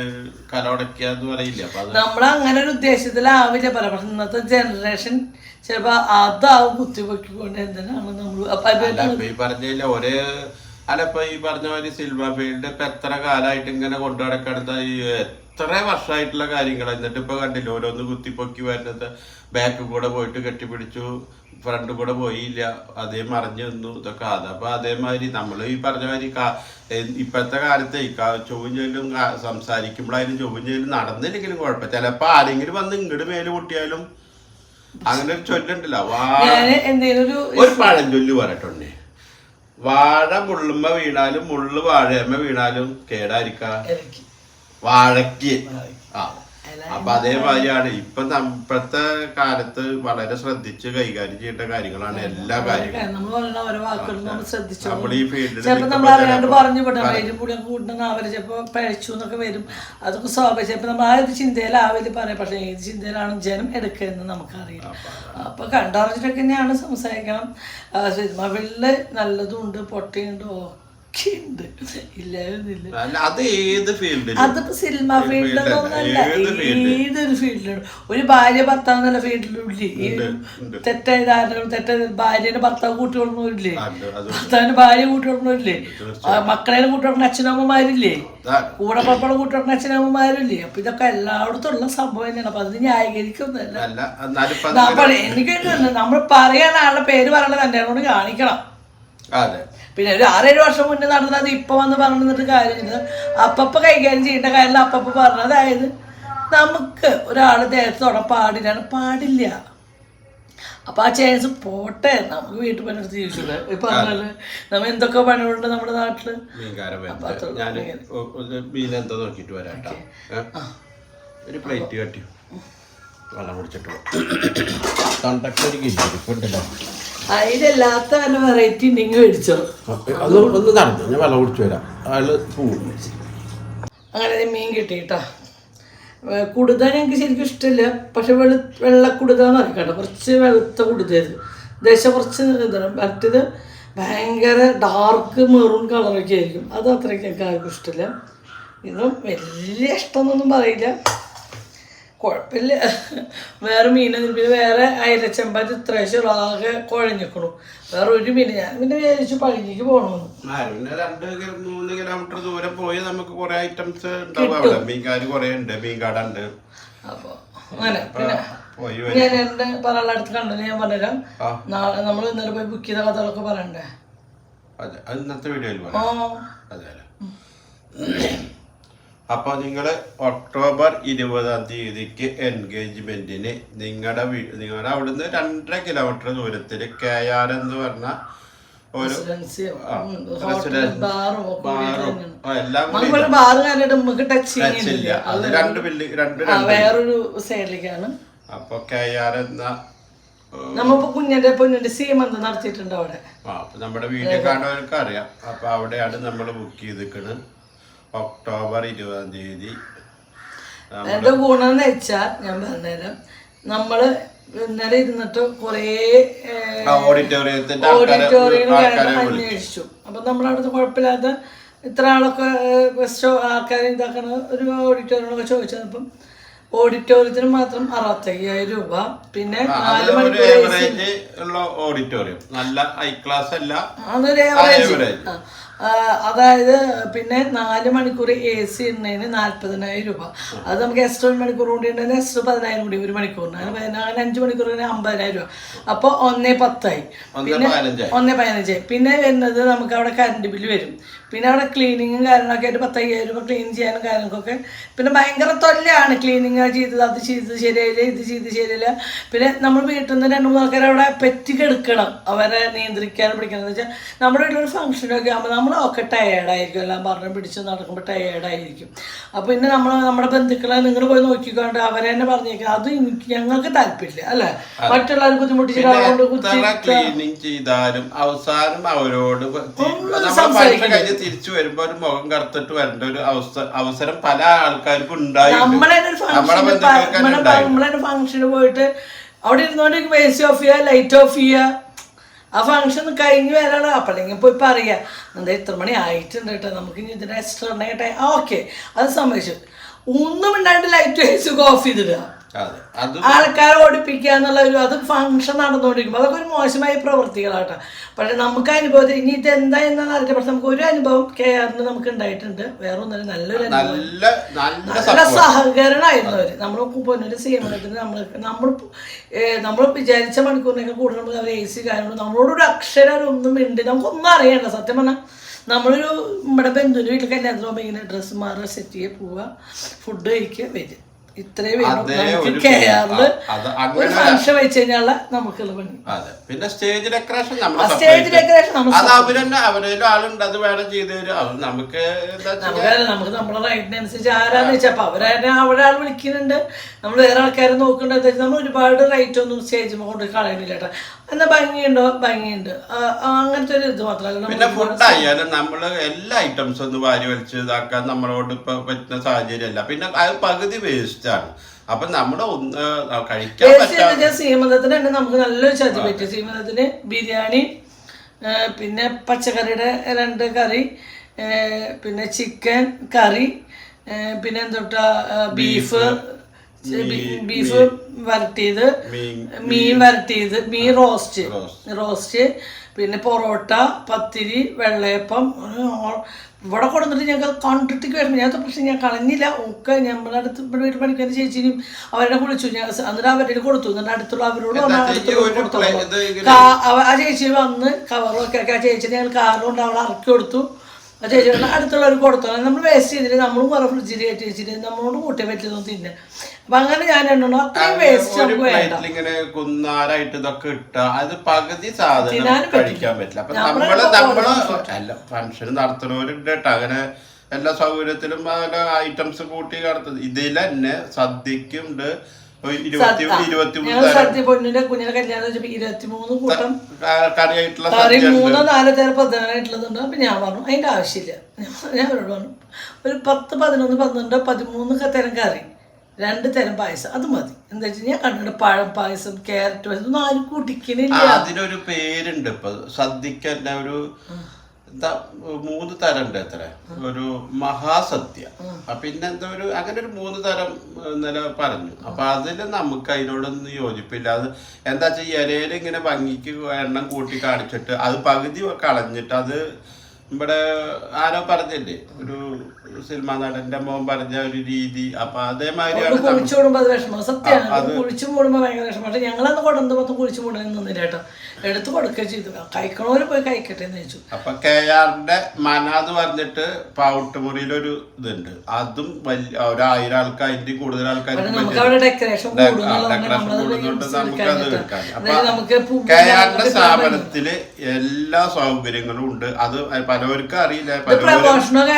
കലോടക്കുക എന്ന് പറയില്ല. നമ്മൾ അങ്ങനെ ഒരു ഉദ്ദേശത്തിലാവില്ല. പറയാം പക്ഷെ ഇന്നത്തെ ജനറേഷൻ ചിലപ്പോൾ അതാവും കുത്തിവെക്കൊണ്ട് എന്തിനാണ് നമ്മൾ അപ്പം അല്ല ഇപ്പൊ ഈ പറഞ്ഞ ഒരേ അല്ല ഇപ്പൊ ഈ പറഞ്ഞ പോലെ സിൽവർ ഫീൽഡ് ഇപ്പൊ എത്ര കാലമായിട്ട് ഇങ്ങനെ കൊണ്ടു നടക്കണത്? ഈ എത്ര വർഷമായിട്ടുള്ള കാര്യങ്ങൾ എന്നിട്ട് ഇപ്പൊ കണ്ടില്ല ഓരോന്ന് കുത്തിപ്പൊക്കി വരുന്നത്. ബാക്ക് കൂടെ പോയിട്ട് കെട്ടിപ്പിടിച്ചു ഫ്രണ്ട് കൂടെ പോയില്ല. അതേ മറിഞ്ഞു നിന്നു ഇതൊക്കെ. അത് അപ്പൊ അതേമാതിരി നമ്മൾ ഈ പറഞ്ഞ മാതിരി ഇപ്പോഴത്തെ കാലത്ത് ചൊവ്വും ചെല്ലും സംസാരിക്കുമ്പോഴായാലും ചൊവ്വും ചെയ്യലും നടന്നില്ലെങ്കിലും കുഴപ്പം. ചിലപ്പോ ആരെങ്കിലും വന്ന് ഇങ്ങോട്ട് മേൽ കൂട്ടിയാലും അങ്ങനെ ഒരു ചൊല്ലുണ്ടല്ലോ. ഒരു ഒരു പഴഞ്ചൊല്ല് പറയട്ടുണ്ടേ വാഴ മുള്ളുമ്മ വീണാലും മുള്ളു വാഴയമ്മ വീണാലും കേടായിരിക്ക? വാഴക്ക് വാഴയ്ക്ക്. ആ. അപ്പൊ അതേമാതിരിയാണ് ഇപ്പൊ ഇപ്പോഴത്തെ കാലത്ത് വളരെ ശ്രദ്ധിച്ച് കൈകാര്യം ചെയ്യേണ്ട കാര്യങ്ങളാണ് എല്ലാ കാര്യങ്ങളും. നമ്മൾ നമ്മൾ ശ്രദ്ധിച്ചു നമ്മൾ ഈ ഫീൽഡിൽ നമ്മൾ അറിയാണ്ട് പറഞ്ഞു വരും കൂടി കൂട്ടുന്ന അവർ ചിലപ്പോൾ പഴച്ചു എന്നൊക്കെ വരും. അതൊക്കെ സ്വാഭാവിക. നമ്മൾ ആ ഒരു ചിന്തയിലാവില്ല പറയാം. പക്ഷേ ഏത് ചിന്തയിലാണ് ജനം എടുക്കുന്നത് നമുക്കറിയാം അപ്പൊ കണ്ടറിഞ്ഞിട്ടൊക്കെ തന്നെയാണ് സംസാരിക്കണം. സിനിമ വെള്ളി നല്ലതും ഉണ്ട് പൊട്ടിയുണ്ട് ഒക്കെ ഉണ്ട് ഇല്ലായിരുന്നില്ല അതിപ്പോ സിനിമ ഫീൽഡിലൊന്നല്ല? ഏതൊരു ഫീൽഡിലും. ഒരു ഭാര്യ ഭർത്താവ് എന്നുള്ള ഫീൽഡിലും ഇല്ലേ ഈ. തെറ്റായ ധാരണകൾ തെറ്റായ ഭാര്യനെ ഭർത്താവ് കൂട്ടിക്കൊടുന്നവരില്ലേ ഭർത്താവിന്റെ ഭാര്യ കൂട്ടിക്കൊടുന്നവരില്ലേ മക്കളെ കൂട്ടിക്കൊടുക്കുന്ന അച്ഛനമ്മമാരില്ലേ? കൂടെ പപ്പടം കൂട്ടിക്കൊടുക്കുന്ന അച്ഛനമ്മമാരില്ലേ? അപ്പൊ ഇതൊക്കെ എല്ലായിടത്തും ഉള്ള സംഭവം തന്നെയാണ്. അപ്പൊ അത് ന്യായീകരിക്കുന്നല്ല എനിക്ക് നമ്മൾ പറയാൻ ആളുടെ പേര് പറയണ തന്നെ കൊണ്ട് കാണിക്കണം. അതെ. പിന്നെ ഒരു ആറേഴ് വർഷം മുന്നേ നടന്നത് ഇപ്പൊ വന്ന് പറഞ്ഞിട്ട് കാര്യമില്ല അപ്പപ്പ കൈകാര്യം ചെയ്യേണ്ട കാര്യം അപ്പപ്പ പറഞ്ഞത് അതായത് നമുക്ക് ഒരാൾ ദേഹത്തോടെ പാടില്ല പാടില്ല. അപ്പൊ ആ ചാൻസ് പോട്ടെ. നമുക്ക് വീട്ടിൽ പണിയെടുത്ത് ജീവിച്ചത് ഇപ്പൊ നമ്മ എന്തൊക്കെ പണികളുണ്ട് നമ്മുടെ നാട്ടിൽ? ഞാൻ ഒരു മീൻ എന്താ നോക്കിയിട്ട് വരാം ഒരു പ്ലേറ്റ് കട്ടി വെള്ളം കുടിച്ചിട്ട് കണ്ടക്ടർ ഒരു കിരിപ്പുണ്ടല്ലോ അതിലെല്ലാത്ത വല്ല വെറൈറ്റി ഉണ്ടെങ്കിൽ മേടിച്ചോ. അത് ഒന്ന് നടന്നു ഞാൻ വെള്ളം കുടിച്ചു വരാം. അയാൾ പോകും അങ്ങനെ മീൻ കിട്ടി കേട്ടോ. കുടുത എനിക്ക് ശരിക്കും ഇഷ്ടമില്ല. പക്ഷെ വെളു വെള്ള കുടുത എന്ന് പറയും കേട്ടോ. കുറച്ച് വെളുത്ത കുടുതായിരുന്നു ദേശം കുറച്ച് ഇതാണ് മറ്റേത് ഭയങ്കര ഡാർക്ക് മെറൂൺ കളറൊക്കെ ആയിരിക്കും. അത് അത്രയ്ക്ക് എനിക്ക് ആർക്കും ഇഷ്ടമില്ല. ഇതും വലിയ ഇഷ്ടമെന്നൊന്നും പറയില്ല. കുഴപ്പമില്ല. വേറെ മീനൊന്നും പിന്നെ വേറെ അയലച്ചമ്പാറ്റ് ഇത്രേശ്യം ആകെ കുഴഞ്ഞിക്കണു. വേറെ ഒരു മീൻ ഞാൻ പിന്നെ വിചാരിച്ചു പഴഞ്ഞിക്ക് പോകണമെന്ന് പിന്നെ രണ്ട് മൂന്ന് കിലോമീറ്റർ ദൂരെ പോയി നമുക്ക് കുറെ ഐറ്റംസ് ഉണ്ടാവും മീൻകാര് കുറെ ഉണ്ട് മീൻകാട ഉണ്ട് അപ്പോൾ അങ്ങനെ പിന്നെ ഞാൻ എന്റെ പറയാനുള്ള അടുത്ത് കണ്ടത് ഞാൻ പറഞ്ഞുതരാം. നാളെ നമ്മൾ ഇന്നലെ പോയി ബുക്ക് ചെയ്ത കഥകളൊക്കെ പറയണ്ടേ? ഇന്നത്തെ വീഡിയോയിൽ പറയാം. അതെ നിങ്ങൾ ഒക്ടോബർ ഇരുപതാം തീയതിക്ക് എൻഗേജ്മെന്റിന് നിങ്ങളുടെ നിങ്ങളുടെ അവിടുന്ന് രണ്ടര കിലോമീറ്റർ ദൂരത്തിൽ കെ ആർ എന്ന് പറഞ്ഞ ഒരു വേറൊരു സൈഡിലേക്കാണ് അപ്പൊ കെ ആർ എന്ന ഏഹ്, കുഞ്ഞിന്റെ പൊന്നിന്റെ സീമന്ത് നടത്തിയിട്ടുണ്ട് അവിടെ. ആ അപ്പൊ നമ്മുടെ വീഡിയോ കാണുന്നവർക്ക് അറിയാം അപ്പൊ അവിടെയാണ് നമ്മൾ ബുക്ക് ചെയ്തിരിക്കുന്നത് ഒക്ടോബർ ഇരുപതാം തീയതി എന്റെ ഗുണം എന്ന് വെച്ചാൽ ഞാൻ പറഞ്ഞുതരാം. നമ്മൾ ഇന്നലെ ഇരുന്നിട്ട് കൊറേ ഓഡിറ്റോറിയത്തിന്റെ അന്വേഷിച്ചു. അപ്പൊ നമ്മളവിടുത്തെ കുഴപ്പമില്ലാത്ത ഇത്ര ആളൊക്കെ ബെസ്റ്റ് ആൾക്കാരെ ഇതാക്കണ ഒരു ഓഡിറ്റോറിയങ്ങളൊക്കെ ചോദിച്ചപ്പം ഓഡിറ്റോറിയത്തിന് മാത്രം അറുപത്തയ്യായിരം രൂപ പിന്നെ നാല് മണിക്കൂർ ഏവറേജ് ഓഡിറ്റോറിയം. നല്ല ഹൈ ക്ലാസ് അല്ല അതൊരു average. അതായത് പിന്നെ നാല് മണിക്കൂർ എ സി ഇടുന്നതിന് നാല്പതിനായിരം രൂപ. അത് നമുക്ക് എക്സ്ട്രാ ഒരു മണിക്കൂർ കൂടി ഉണ്ടെങ്കിൽ എക്സ്ട്രാ പതിനായിരം കൂടി ഒരു മണിക്കൂറിന്. അങ്ങനെ അഞ്ച് മണിക്കൂറിന് അമ്പതിനായിരം രൂപ. അപ്പോൾ ഒന്നേ പത്തായി. ഒന്നേ പതിനഞ്ചായി. ഒന്നേ പതിനഞ്ച് പിന്നെ വരുന്നത് നമുക്ക് അവിടെ കറണ്ട് ബില്ല് വരും. പിന്നെ അവിടെ ക്ലീനിങ്ങും കാര്യങ്ങളൊക്കെ ആയിട്ട് പത്തയ്യായിരം രൂപ ക്ലീൻ ചെയ്യാനും കാര്യങ്ങൾക്കൊക്കെ. പിന്നെ ഭയങ്കര തൊല്ലാണ് ക്ലീനിങ് ചെയ്തത്. അത് ചെയ്ത് ശരിയായില്ല ഇത് ചെയ്ത് ശരിയില്ല പിന്നെ നമ്മൾ വീട്ടിൽ നിന്ന് രണ്ട് മൂന്ന് ആൾക്കാരെ അവിടെ പെറ്റി കെടുക്കണം അവരെ നിയന്ത്രിക്കാനും പിടിക്കണം എന്ന് വെച്ചാൽ നമ്മുടെ വീട്ടിലൊരു ഫംഗ്ഷനൊക്കെ ആകുമ്പോൾ നമ്മൾ നമ്മളൊക്കെ ടയേർഡായിരിക്കും എല്ലാം പറഞ്ഞ് പിടിച്ച് നടക്കുമ്പോൾ ടയേർഡായിരിക്കും അപ്പോൾ പിന്നെ നമ്മൾ നമ്മുടെ ബന്ധുക്കളെ നിങ്ങൾ പോയി നോക്കിക്കൊണ്ട് അവരെ തന്നെ പറഞ്ഞേക്കും അത് എനിക്ക് ഞങ്ങൾക്ക് താല്പര്യമില്ല. അല്ലേ? മറ്റുള്ളവർ ബുദ്ധിമുട്ടിച്ചിട്ട് ക്ലീനിങ് ചെയ്താലും അവസാനം അവരോട് കഴിഞ്ഞ് തിരിച്ചു വരുമ്പോൾ ഒരു മുഖം കറുത്തിട്ട് വരേണ്ട ഒരു അവസരം പല ആൾക്കാർക്കും ഉണ്ടായി നമ്മളെ ഫംഗ്ഷന് പോയിട്ട് അവിടെ ഇരുന്നോണ്ട് വേസ്റ്റ് ഓഫ് ചെയ്യുക ലൈറ്റ് ഓഫ് ചെയ്യുക ആ ഫംഗ്ഷൻ കഴിഞ്ഞ് വരാണ്. അപ്പോഴെങ്കിൽ പോയി പറയുക എന്താ ഇത്ര മണി ആയിട്ടുണ്ട് കേട്ടോ നമുക്ക് ഇനി ഇതിന്റെ എക്സ്ട്രാ ഉണ്ടെങ്കിൽ ആ ഓക്കെ അത് സംഭവിച്ചു ഒന്നും ഉണ്ടായിട്ട് ലൈറ്റ് വെച്ച് ഓഫ് ചെയ്തിടുക. ആൾക്കാരെ ഓടിപ്പിക്കുക എന്നുള്ള ഒരു അത് ഫംഗ്ഷൻ നടന്നുകൊണ്ടിരിക്കും അതൊക്കെ ഒരു മോശമായ പ്രവൃത്തികളാട്ടോ. പക്ഷെ നമുക്ക് അനുഭവത്തിൽ ഇനി ഇത് എന്താ എന്നാണ് അറിയില്ല. പക്ഷെ നമുക്ക് ഒരു അനുഭവം കെ ആറിന് നമുക്ക് ഉണ്ടായിട്ടുണ്ട്. വേറെ ഒന്നും നല്ലൊരു അനുഭവം. നല്ല സഹകരണമായിരുന്നു അവർ. നമ്മൾ പൊന്നൊരു സേവനത്തിന് നമ്മൾ നമ്മൾ നമ്മൾ വിചാരിച്ച മണിക്കൂറിനൊക്കെ കൂടുതൽ അവർ എ സി കാര്യങ്ങളും നമ്മളോട് ഒരു അക്ഷരം ഒന്നും ഉണ്ട് നമുക്കൊന്നും അറിയണ്ട. സത്യം പറഞ്ഞാൽ നമ്മളൊരു നമ്മുടെ ബന്ധുവിന്റെ വീട്ടിൽ കല്യാണത്തിന് പോകുമ്പോൾ ഇങ്ങനെ ഡ്രസ്സ് മാറുക സെറ്റ് ചെയ്യുക പോവുക ഫുഡ് കഴിക്കുക വരും ഇത്രയും ഒരു ഫംഗ്ഷൻ വെച്ച് കഴിഞ്ഞാൽ നമുക്കുള്ള പണി. അതെ. പിന്നെ സ്റ്റേജ് ഡെക്കറേഷൻ സ്റ്റേജ് ഡെക്കറേഷൻ അത് അവരെന്നെ അവരേലും ആളുണ്ട് അത് വേണം ചെയ്ത് തരും. അത് നമുക്ക് നമുക്ക് നമ്മളെ റൈറ്റിനനുസരിച്ച് ആരാന്ന് വെച്ചാൽ അപ്പൊ അവരെ അവിടെ ആൾ വിളിക്കുന്നുണ്ട്. നമ്മൾ വേറെ ആൾക്കാരെ നോക്കുന്നുണ്ട്. നമ്മൾ ഒരുപാട് റൈറ്റ് ഒന്നും സ്റ്റേജ് കൊണ്ട് കളയുന്നില്ല കേട്ടോ. എന്നാ ഭംഗിയുണ്ടോ? ഭംഗിയുണ്ട്. അങ്ങനത്തെ ഒരു ഇത് മാത്രമല്ല. പിന്നെ നമ്മൾ ഫുഡ് ആയാലും നമ്മൾ എല്ലാ ഐറ്റംസും ഒന്ന് വാരി വലിച്ച് ഇതാക്കാൻ നമ്മളോട് ഇപ്പൊ പറ്റുന്ന സാഹചര്യമല്ല. പിന്നെ അത് പകുതി വേസ്റ്റ് ആണ്. അപ്പൊ നമ്മുടെ ഒന്ന് കഴിക്കാൻ പറ്റാ സീമന്തത്തിന് തന്നെ നമുക്ക് നല്ലൊരു ചതി പറ്റും. സീമന്തത്തിന് ബിരിയാണി പിന്നെ പച്ചക്കറിയുടെ രണ്ട് കറി പിന്നെ ചിക്കൻ കറി പിന്നെ എന്തൊട്ടാ ബീഫ് ബീഫ് വരട്ടിയത് മീൻ വരട്ടിയത് മീൻ റോസ്റ്റ്. റോസ്റ്റ്. പിന്നെ പൊറോട്ട പത്തിരി വെള്ളയപ്പം ഇവിടെ കൊടുത്തിട്ട് ഞങ്ങൾ കണ്ടിട്ട് വരുമ്പോൾ ഞാൻ പക്ഷെ ഞാൻ കളഞ്ഞില്ല. ഒക്കെ നമ്മുടെ അടുത്ത് ഇവിടെ വീട്ടിൽ പഠിക്കാൻ ചേച്ചിനും അവരുടെ വിളിച്ചു. ഞാൻ എന്നിട്ട് അവരുടെ കൊടുത്തു. എന്നിട്ട് അടുത്തുള്ള അവരോട് അടുത്തുള്ള ആ ചേച്ചി വന്ന് കവറൊക്കെ ആ ചേച്ചി ഞങ്ങൾ കാറുകൊണ്ട് അവളെ ഇറക്കി കൊടുത്തു. ആ ചേച്ചി ഒരു അടുത്തുള്ളവർ കൊടുത്തോളാം നമ്മൾ വേസ്റ്റ് ചെയ്തിട്ട് നമ്മളും വേറെ ഫ്രിഡ്ജിൽ കയറ്റി വെച്ചിട്ട് നമ്മളോട് കൂട്ടി പറ്റിയതൊന്നും തിന്നെ അപ്പൊ അങ്ങനെ ഞാൻ എണ്ണു അത്രയും വേസ്റ്റ് ഒരു നമുക്ക് വേണ്ട. പ്ലേറ്റിൽ ഇങ്ങനെ കുന്നാരായിട്ട് ഇതൊക്കെ ഇട്ട അത് പകുതി സാധനം തിന്നാനും കഴിക്കാൻ പറ്റില്ല. അപ്പൊ നമ്മൾ നമ്മൾ ഇപ്പൊ നമ്മൾ അല്ല ഫംഗ്ഷൻ നടത്തുന്നവരുണ്ട് കേട്ടോ അങ്ങനെ എല്ലാ സൗകര്യത്തിലും പല ഐറ്റംസ് കൂട്ടി കടത്തുന്നത്. ഇതിൽ തന്നെ സദ്യക്കും ഉണ്ട് സദ്യ. പൊന്നിന്റെ കുഞ്ഞിന്റെ കല്യാണം വെച്ചപ്പോ ഇരുപത്തിമൂന്ന് കൂട്ടം കറി മൂന്നോ നാലോ തരം അപ്പൊ ഞാൻ പറഞ്ഞു അതിന്റെ ആവശ്യമില്ല. ഞാൻ അവരോട് പറഞ്ഞു ഒരു പത്ത് പതിനൊന്ന് പന്ത്രണ്ടോ പതിമൂന്ന് തരം കറി രണ്ട് തരം പായസം അത് മതി. എന്താ വെച്ചാൽ ഞാൻ കണ്ടിട്ട് പഴം പായസം ക്യാരറ്റ് പായസം ഒന്നും ആരും കുടിക്കണില്ല. അതിനൊരു പേരുണ്ട് ഇപ്പൊ. സദ്യക്ക് തന്നെ ഒരു മൂന്ന് തരം ഉണ്ട് അത്ര. ഒരു മഹാസത്യ പിന്നെ എന്താ ഒരു അങ്ങനെ ഒരു മൂന്ന് തരം ഇന്നലെ പറഞ്ഞു. അപ്പൊ അതിൽ നമുക്ക് അതിനോടൊന്നും യോജിപ്പില്ല. അത് എന്താ വെച്ചാൽ ഇലയിൽ ഇങ്ങനെ ഭംഗിക്ക് എണ്ണം കൂട്ടി കാണിച്ചിട്ട് അത് പകുതി കളഞ്ഞിട്ട് അത് ഇവിടെ ആരോ പറഞ്ഞില്ലേ? ഒരു സിനിമാ നടന്റെ മോൻ പറഞ്ഞ ഒരു രീതി. അപ്പൊ അതേമാതിരിയാണ് കുളിച്ചു കൂടുമ്പോ അത് വിഷമം. സത്യമാണ് കുളിച്ചു കൂടുമ്പോ ഭയങ്കര വിഷമം. പക്ഷെ ഞങ്ങളന്ന് കൊണ്ടുവന്ന് മൊത്തം കുളിച്ചു നിന്നില്ല കേട്ടോ. എടുത്ത് കൊടുക്കുക ചെയ്തു. കഴിക്കണോര് പോയി കഴിക്കട്ടെ എന്ന് ചോദിച്ചു. അപ്പൊ കെ ആറിന്റെ മന എന്ന് പറഞ്ഞിട്ട് പൗട്ടുമുറിയിലൊരു ഇതുണ്ട്. അതും വലിയ ഒരായിരം ആൾക്കാർ അതിന്റെ കൂടുതൽ ആൾക്കാർ ഡെക്കറേഷൻ കൂടുന്നുണ്ട്. നമുക്ക് പൂ- കെ ആറിന്റെ സ്ഥാപനത്തിൽ എല്ലാ സൗകര്യങ്ങളും ഉണ്ട്. അത് പലവർക്കും അറിയില്ല. പലവരും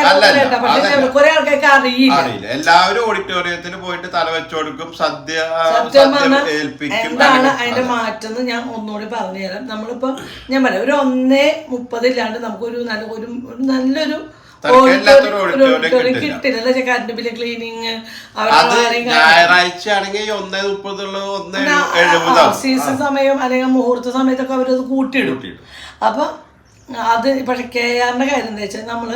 അല്ലല്ല. കുറെ ആൾക്കാർക്ക് അറിയില്ല. അറിയില്ല. എല്ലാവരും ഓഡിറ്റോറിയത്തിൽ പോയിട്ട് തല വെച്ചു കൊടുക്കും. സദ്യ എന്താണ് അതിന്റെ മാറ്റം എന്ന് ഞാൻ ഒന്നുകൂടി പറഞ്ഞുതരാം. നമ്മളിപ്പോ ഞാൻ പറയാം ഒരു ഒന്നേ മുപ്പതില്ലാണ്ട് നമുക്കൊരു നല്ല ഒരു നല്ലൊരു കിട്ടില്ല. കറണ്ട് ബില്ല് ക്ലീനിങ് ഞായറാഴ്ച ആണെങ്കിൽ ഒന്നേ ഒന്നേ സീസൺ സമയം അല്ലെങ്കിൽ മുഹൂർത്ത സമയത്തൊക്കെ അവരത് കൂട്ടിയിടും. അപ്പൊ അത് പക്ഷെ കെ ആറിന്റെ കാര്യം എന്താ വെച്ചാൽ നമ്മൾ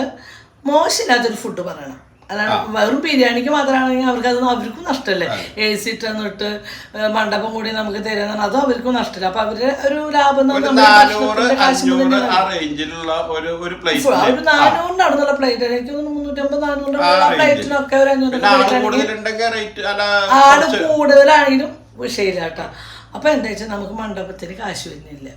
മോശമില്ലാത്തൊരു ഫുഡ് പറയണം. അതാണ് വെറും ബിരിയാണിക്ക് മാത്രമാണെങ്കിൽ അവർക്ക് അത് അവർക്കും നഷ്ടമല്ലേ? എ സി തന്നിട്ട് മണ്ഡപം കൂടി നമുക്ക് തരുന്ന അതും അവർക്കും നഷ്ടമില്ല? അപ്പൊ അവർ ഒരു ലാഭം ഒരു പറഞ്ഞാൽ നാനൂറ് ഭക്ഷണത്തിന്റെ കാശ് അഞ്ഞൂറ് മുതൽ ആ റേഞ്ചിലുള്ള ഒരു ഒരു ആ പ്ലേറ്റ് എനിക്ക് തോന്നുന്നു മുന്നൂറ്റമ്പത് നാനൂറിന്റെ അടുത്തുള്ള പ്ലേറ്റിനൊക്കെ ഒരു അഞ്ഞൂറ് ആട് കൂടുതലാണെങ്കിലും വിഷയമില്ല കേട്ടോ അപ്പൊ എന്താ വെച്ചാൽ നമുക്ക് മണ്ഡപത്തിന് കാശ് വരുന്നില്ല.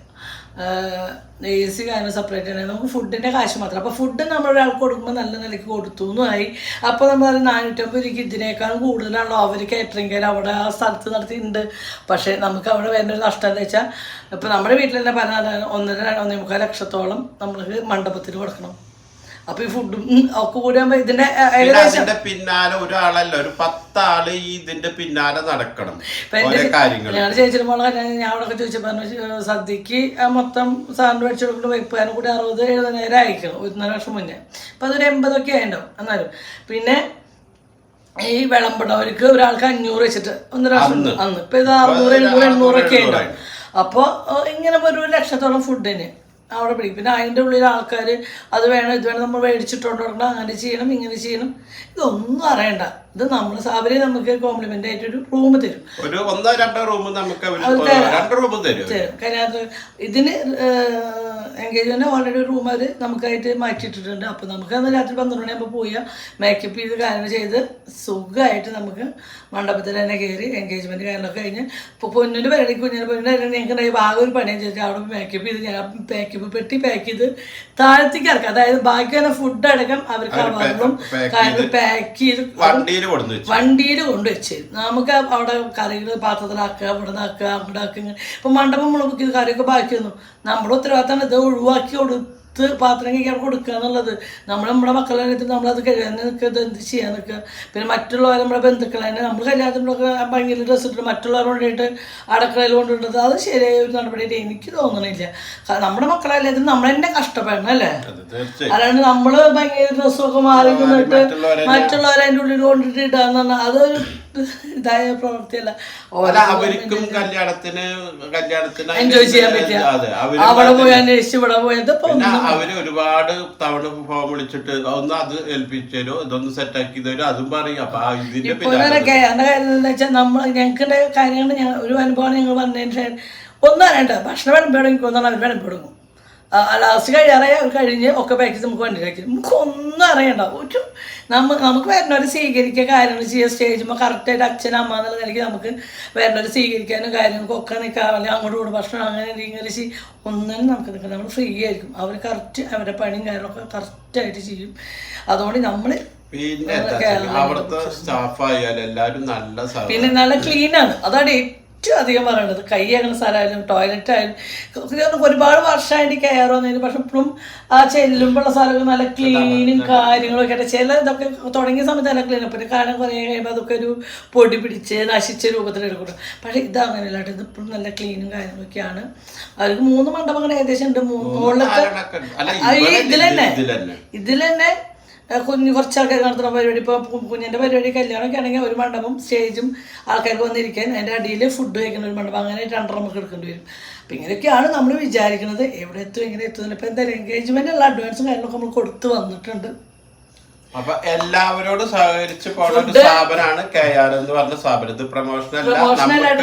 എ സി കാര്യങ്ങൾ സെപ്പറേറ്റ് ആണെങ്കിൽ നമുക്ക് ഫുഡിന്റെ കാശ് മാത്രം. അപ്പോൾ ഫുഡ് നമ്മൾ ഒരാൾക്ക് കൊടുക്കുമ്പോൾ നല്ല നിലയ്ക്ക് കൊടുത്തു എന്നായി അപ്പോൾ നമ്മൾ നാനൂറ്റമ്പത് രൂപയ്ക്ക് ഇതിനേക്കാളും കൂടുതലാണല്ലോ അവർ കാറ്ററിംഗ് അവിടെ ആ സ്ഥലത്ത് നടത്തിയിട്ടുണ്ട്. പക്ഷേ നമുക്ക് അവിടെ വരുന്ന ഒരു നഷ്ടം എന്താ വെച്ചാൽ ഇപ്പോൾ നമ്മുടെ വീട്ടിൽ തന്നെ പറഞ്ഞാൽ ഒന്നര ഒന്നേ മുക്കാൽ ലക്ഷത്തോളം നമ്മൾക്ക് മണ്ഡപത്തിൽ കൊടുക്കണം. അപ്പൊ ഈ ഫുഡും ഒക്കെ കൂടി ആകുമ്പോ ഇതിന്റെ ഏകദേശം അതിന്റെ പിന്നാലെ ഒരാളല്ല ഒരു പത്താൾ ഈ ഇതിന്റെ പിന്നാലെ നടക്കണം ഓരോ കാര്യങ്ങൾ ഞാൻ ചേച്ചിയുടെ മോളെ കല്യാണം ഞാൻ അവിടെ ചോദിച്ചപ്പോൾ പറഞ്ഞു സദ്യക്ക് ആ മൊത്തം സാറിന് മേടിച്ചു കൊടുക്കുന്ന വെപ്പുകാരൻ കൂടി അറുപത് എഴുപതിനായിരം അയക്കണം ഒന്നര വർഷം മുന്നേ. അപ്പൊ അതൊരു എൺപതൊക്കെ ആയിട്ടുണ്ടാവും എന്നാലും. പിന്നെ ഈ വിളമ്പുന്നവർക്ക് ഒരാൾക്ക് അഞ്ഞൂറ് വെച്ചിട്ട് ഒന്നര വർഷം അന്ന്. ഇപ്പൊ ഇത് അറുന്നൂറ് എഴുന്നൂറ് എണ്ണൂറൊക്കെ ആയിട്ടോ ഉണ്ടാവും അപ്പോൾ ഇങ്ങനെ ഒരു ലക്ഷത്തോളം ഫുഡിന് അവിടെ പിടിക്കും. പിന്നെ അതിന്റെ ഉള്ളിൽ ആൾക്കാർ അത് വേണം ഇത് വേണം നമ്മൾ മേടിച്ചിട്ടുണ്ടോ അങ്ങനെ ചെയ്യണം ഇങ്ങനെ ചെയ്യണം. ഇതൊന്നും അറിയണ്ട. ഇത് നമ്മൾ അവർ നമുക്ക് കോംപ്ലിമെന്റ് ആയിട്ട് ഒരു റൂം തരും. ഒരു ഒന്നോ രണ്ടോ റൂം നമുക്ക് രണ്ട് റൂം തരും. അതിനകത്ത് ഇതിന് എൻഗേജ്മെന്റ് ഓൾറെഡി ഒരു റൂം അവർ നമുക്കായിട്ട് മാറ്റിയിട്ടിട്ടുണ്ട്. അപ്പൊ നമുക്ക് അന്ന് രാത്രി പന്ത്രണ്ട് മണിയാകുമ്പോൾ പോയി മേക്കപ്പ് ചെയ്ത് കാര്യങ്ങൾ ചെയ്ത് സുഖമായിട്ട് നമുക്ക് മണ്ഡപത്തിൽ തന്നെ കയറി എൻഗേജ്മെന്റ് കാര്യങ്ങളൊക്കെ കഴിഞ്ഞ് ഇപ്പോൾ പൊന്നിന്റെ പരിപാടി കുഞ്ഞിന്റെ പൊന്നിന്റെ പരിപാടി ഞങ്ങൾക്ക് ഭാഗം ആകെ ഒരു പണിയും ചോദിച്ചാൽ അവിടെ മേക്കപ്പ് ചെയ്ത് ഞാൻ മേക്കപ്പ് പെട്ടി പാക്ക് ചെയ്ത് താഴത്തേക്ക് ഇറക്കാം. അതായത് ബാക്കി തന്നെ ഫുഡ് അടക്കം അവർക്ക് കാര്യങ്ങൾ പാക്ക് ചെയ്ത് വണ്ടിയിൽ കൊണ്ടുവച്ച് നമുക്ക് അവിടെ കറികൾ പാത്രത്തിലാക്കുക ഇവിടെ നിന്നാക്കുക അവിടെ ആക്കുക ഇപ്പൊ മണ്ഡപം മുളപ്പിക്കുന്ന കറിയൊക്കെ ബാക്കി വന്നു. നമ്മുടെ ഉത്തരവാദിത്തമാണ് ഇത് ഒഴിവാക്കി കൊടുത്ത് പാത്രം കഴിക്കാൻ കൊടുക്കുക എന്നുള്ളത്. നമ്മൾ നമ്മുടെ മക്കളെ അടുത്ത് നമ്മളത് കഴിയാൻ നിൽക്കുക എന്ത് ചെയ്യാൻ നിൽക്കുക പിന്നെ മറ്റുള്ളവർ നമ്മുടെ ബന്ധുക്കളെ തന്നെ നമ്മൾ കല്യാണത്തിനൊക്കെ ഭയങ്കര ഡ്രസ്സ് മറ്റുള്ളവർ കൊണ്ടിട്ട് അടക്കളയിൽ കൊണ്ടിട്ടത് അത് ശരിയായ ഒരു നടപടിയായിട്ട് എനിക്ക് തോന്നണില്ല. നമ്മുടെ മക്കളെ കല്യാണത്തിന് നമ്മൾ തന്നെ കഷ്ടപ്പെടണം അല്ലേ? അതാണ് നമ്മൾ ഭയങ്കര ഡ്രസ്സൊക്കെ മാറി നിന്നിട്ട് മറ്റുള്ളവരെ അതിന്റെ ഉള്ളിൽ കൊണ്ടിട്ട് ഇടാന്ന് പറഞ്ഞാൽ അതൊരു ഇതായ പ്രവൃത്തിയല്ല. അവർക്കും കല്യാണത്തിന് കല്യാണത്തിന് എൻജോയ് ചെയ്യാൻ അവർ അവിടെ പോയി അന്വേഷിച്ച് ഇവിടെ പോയത് ഇപ്പൊ അവർ ഒരുപാട് തവണ ഫോം വിളിച്ചിട്ട് ഒന്ന് അത് ഏൽപ്പിച്ചു തരോ ഇതൊന്ന് സെറ്റാക്കി തരും അതും പറയും. അപ്പൊ ഇതിന്റെ വെച്ചാൽ നമ്മൾ ഞങ്ങൾക്ക് കാര്യങ്ങൾ ഒരു അനുഭവമാണ് ഞങ്ങൾ പറഞ്ഞതിന് ഒന്നും അറിയണ്ട ഭക്ഷണം വേണം പേടും ഒന്നാണ് അവർ വേണം തുടങ്ങും ലാസ്റ്റ് കഴിയാറായി അവർ കഴിഞ്ഞ് ഒക്കെ പാക്കേജ് നമുക്ക് വണ്ടിയിലാക്കി നമുക്ക് ഒന്നും അറിയണ്ട. ഒരു നമ്മ നമുക്ക് വരുന്നവരെ സ്വീകരിക്കുക കാര്യങ്ങൾ ചെയ്യുക സ്റ്റേജുമ്പോൾ കറക്റ്റായിട്ട് അച്ഛൻ അമ്മ എന്നുള്ള നിലയ്ക്ക് നമുക്ക് വരുന്നവരെ സ്വീകരിക്കാനും കാര്യങ്ങൾക്കും ഒക്കെ നിൽക്കാം അല്ലെങ്കിൽ അങ്ങോട്ടും കൂടെ ഭക്ഷണം അങ്ങനെ ഇങ്ങനെ ചെയ്യും ഒന്നിനും നമുക്ക് നിൽക്കാം നമ്മൾ ഫ്രീ ആയിരിക്കും. അവർ കറക്റ്റ് അവരുടെ പണിയും കാര്യങ്ങളൊക്കെ കറക്റ്റായിട്ട് ചെയ്യും. അതുകൊണ്ട് നമ്മൾ പിന്നെ അവിടുത്തെ സ്റ്റാഫ് ആയാലും എല്ലാവരും നല്ല പിന്നെ നല്ല ക്ലീൻ ആണ്. അതാണ് ഏറ്റവും അധികം പറയേണ്ടത് കൈ അങ്ങനെ സ്ഥലമായാലും ടോയ്ലറ്റ് ആയാലും ഒരുപാട് വർഷമായിട്ട് കയറി വന്നതിന് പക്ഷെ ഇപ്പോഴും ആ ചെല്ലുമ്പോഴുള്ള സ്ഥലമൊക്കെ നല്ല ക്ലീനും കാര്യങ്ങളൊക്കെ ആയിട്ട് ചില ഇതൊക്കെ തുടങ്ങിയ സമയത്ത് നല്ല ക്ലീൻ പിന്നെ കാരണം കുറേ കഴിയുമ്പോൾ അതൊക്കെ ഒരു പൊടി പിടിച്ച് നശിച്ച രൂപത്തിൽ എടുക്കും പക്ഷേ ഇത് അങ്ങനെയല്ല ഇത് ഇപ്പോഴും നല്ല ക്ലീനും കാര്യങ്ങളൊക്കെയാണ്. അവർക്ക് മൂന്ന് മണ്ഡപങ്ങൾ ഏകദേശം ഉണ്ട്. മൂന്ന് ഇവിടെ ഇതിൽ തന്നെ ഇതിൽ തന്നെ കുഞ്ഞ് കുറച്ച് ആൾക്കാർ നടത്തുന്ന പരിപാടി. ഇപ്പോൾ കുഞ്ഞിന്റെ പരിപാടി കല്യാണമൊക്കെ ആണെങ്കിൽ ഒരു മണ്ഡപം സ്റ്റേജും ആൾക്കാർക്ക് വന്നിരിക്കാൻ. അതിന്റെ അടിയിൽ ഫുഡ് കഴിക്കുന്ന ഒരു മണ്ഡപം. അങ്ങനെ രണ്ടര നമുക്ക് എടുക്കേണ്ടി വരും. അപ്പം ഇങ്ങനെയൊക്കെയാണ് നമ്മൾ വിചാരിക്കുന്നത്. എവിടെ എത്തും ഇങ്ങനെ എത്തുന്നില്ല ഇപ്പം എന്തായാലും എൻഗേജ്മെന്റ് ഉള്ള അഡ്വാൻസും കാര്യങ്ങളൊക്കെ നമ്മൾ കൊടുത്തു വന്നിട്ടുണ്ട്. അപ്പൊ എല്ലാവരോടും സഹകരിച്ച് പോണ ഒരു സ്ഥാപനമാണ് കെ ആർ എന്ന് പറഞ്ഞ സ്ഥാപനം. ഇത് പ്രൊമോഷൻ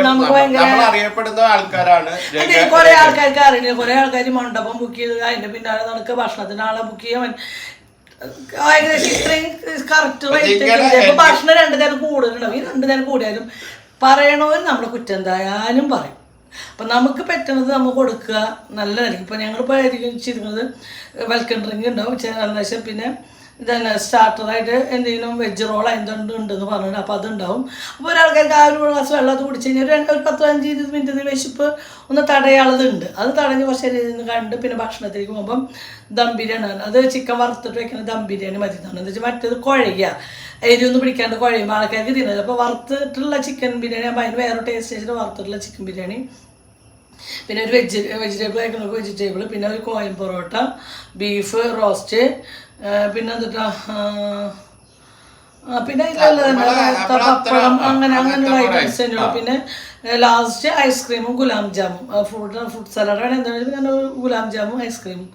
നമ്മൾ അറിയപ്പെടുന്ന ആൾക്കാരാണ്. കുറെ ആൾക്കാർക്ക് അറിയില്ല കുറെ ആൾക്കാർ മണ്ഡപം ബുക്ക് ചെയ്ത് അതിന്റെ പിന്നാലെ നമുക്ക് ഭക്ഷണത്തിന് ആളെ ബുക്ക് ചെയ്യാൻ ഏകദേശം ഇത്രയും കറക്റ്റ് റേറ്റ് ഭക്ഷണം രണ്ടു നേരം കൂടുതലുണ്ടാവും ഈ രണ്ടു നേരം കൂടിയാലും പറയണവർ നമ്മുടെ കുറ്റം എന്തായാലും പറയും. അപ്പം നമുക്ക് പറ്റണത് നമുക്ക് കൊടുക്കുക നല്ലതായിരിക്കും. ഇപ്പം ഞങ്ങളിപ്പോൾ ചിരുന്നത് വെൽക്കം ഡ്രിങ്ക് ഉണ്ടാവും. ചില പിന്നെ ഇതന്നെ സ്റ്റാർട്ടറായിട്ട് എന്തെങ്കിലും വെജ് റോൾ എന്തുണ്ട് ഉണ്ടെന്ന് പറഞ്ഞിട്ട് അപ്പോൾ അതുണ്ടാവും. അപ്പോൾ ഒരാൾക്കാർക്ക് ആ ഒരു ഗ്ലാസ് വെള്ളം അത് കുടിച്ച് കഴിഞ്ഞാൽ ഒരു പത്ത് അഞ്ച് ഇരുപത് മിനിറ്റ് വിശപ്പ് ഒന്ന് തടയാളതുണ്ട് അത് തടഞ്ഞ് കുറച്ച് രീതിയിൽ നിന്ന് കണ്ട് പിന്നെ ഭക്ഷണത്തിലേക്ക് പോകുമ്പം ദം ബിരിയാണി അത് ചിക്കൻ വറുത്തിട്ട് വെക്കുന്ന ദം ബിരിയാണി മതി എന്ന് വെച്ചാൽ മറ്റേത് കുഴയുക. ഒന്ന് പിടിക്കാണ്ട് കുഴയുമ്പോൾ ആൾക്കാർക്ക് തിന്നത് അപ്പോൾ വറുത്തിട്ടുള്ള ചിക്കൻ ബിരിയാണി ആകുമ്പോൾ അതിന് വേറെ ടേസ്റ്റ് വെച്ചിട്ട് വറുത്തിട്ടുള്ള ചിക്കൻ ബിരിയാണി. പിന്നെ ഒരു വെജ് വെജിറ്റബിൾ ആയിട്ടുള്ള വെജിറ്റബിൾ പിന്നെ ഒരു കോയം പൊറോട്ട ബീഫ് റോസ്റ്റ് പിന്നെ പിന്നെ പപ്പടം അങ്ങനെ അങ്ങനെയുള്ള ഐറ്റംസ് തന്നെയുള്ളൂ. പിന്നെ ലാസ്റ്റ് ഐസ്ക്രീമും ഗുലാം ജാമും. ഫ്രൂട്ട് ഫ്രൂട്ട് സലാഡ് വേണം എന്താണെങ്കിലും ഞാൻ ഗുലാം ജാമും ഐസ്ക്രീമും